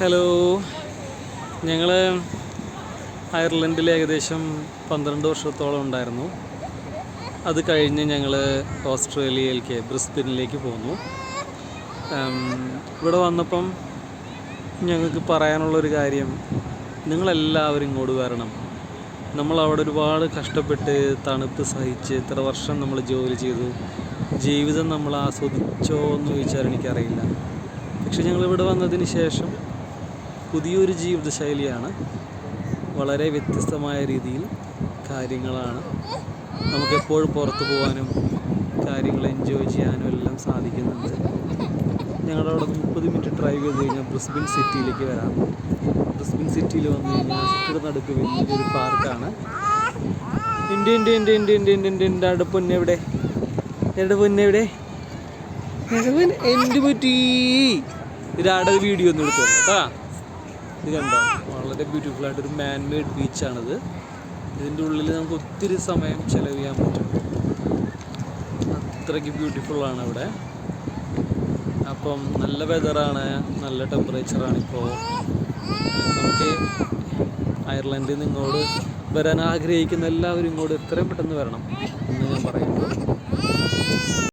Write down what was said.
Hello. ഞങ്ങൾ അയർലൻഡിൽ ഏകദേശം പന്ത്രണ്ട് വർഷത്തോളം ഉണ്ടായിരുന്നു. അത് കഴിഞ്ഞ് ഞങ്ങൾ ഓസ്ട്രേലിയയിലേക്ക് ബ്രിസ്ബനിലേക്ക് പോന്നു. ഇവിടെ വന്നപ്പം ഞങ്ങൾക്ക് പറയാനുള്ളൊരു കാര്യം നിങ്ങളെല്ലാവരും ഇങ്ങോട്ട് വരണം. നമ്മൾ അവിടെ ഒരുപാട് കഷ്ടപ്പെട്ട് തണുപ്പ് സഹിച്ച് ഇത്ര വർഷം നമ്മൾ ജോലി ചെയ്തു. ജീവിതം നമ്മൾ ആസ്വദിച്ചോ എന്ന് ചോദിച്ചാൽ എനിക്കറിയില്ല. പക്ഷെ ഞങ്ങൾ ഇവിടെ വന്നതിന് ശേഷം പുതിയൊരു ജീവിതശൈലിയാണ്. വളരെ വ്യത്യസ്തമായ രീതിയിൽ കാര്യങ്ങളാണ്. നമുക്കെപ്പോഴും പുറത്തു പോകാനും കാര്യങ്ങൾ എൻജോയ് ചെയ്യാനും എല്ലാം സാധിക്കുന്നുണ്ട്. ഞങ്ങളുടെ ഞങ്ങളവിടെ മുപ്പത് മിനിറ്റ് ഡ്രൈവ് ചെയ്ത് കഴിഞ്ഞാൽ ബ്രിസ്ബിൻ സിറ്റിയിലേക്ക് വരാം. ബ്രിസ്ബിൻ സിറ്റിയിൽ വന്നു കഴിഞ്ഞാൽ സിറ്റിയുടെ നടുക്ക് വലിയൊരു പാർക്കാണ്. എന്റെ എന്റെ എന്റെ എന്റെ എന്റെ എന്റെ എന്റെ എന്റെ അവിടെ പൊന്നെവിടെ എന്റെ പൊന്നെവിടെ എന്റെ പൊന്നെ എന്റെ പറ്റി? ഇതാടെ വീഡിയോ ഒന്നും എടുത്തോളൂ കേട്ടാ. ഇത് കണ്ടോ? വളരെ ബ്യൂട്ടിഫുൾ ആയിട്ടൊരു മാൻ മെയ്ഡ് ബീച്ചാണിത് ഇതിന്റെ ഉള്ളിൽ നമുക്ക് ഒത്തിരി സമയം ചെലവ് ചെയ്യാൻ പറ്റും. അത്രയ്ക്ക് ആണ് ഇവിടെ അപ്പം നല്ല വെതറാണ് നല്ല ടെമ്പറേച്ചറാണ് ഇപ്പോൾ നമുക്ക് അയർലൻഡിൽ നിന്ന് ഇങ്ങോട്ട് വരാൻ ആഗ്രഹിക്കുന്ന എല്ലാവരും ഇങ്ങോട്ട് എത്രയും പെട്ടെന്ന് വരണം എന്ന് ഞാൻ പറയുന്നു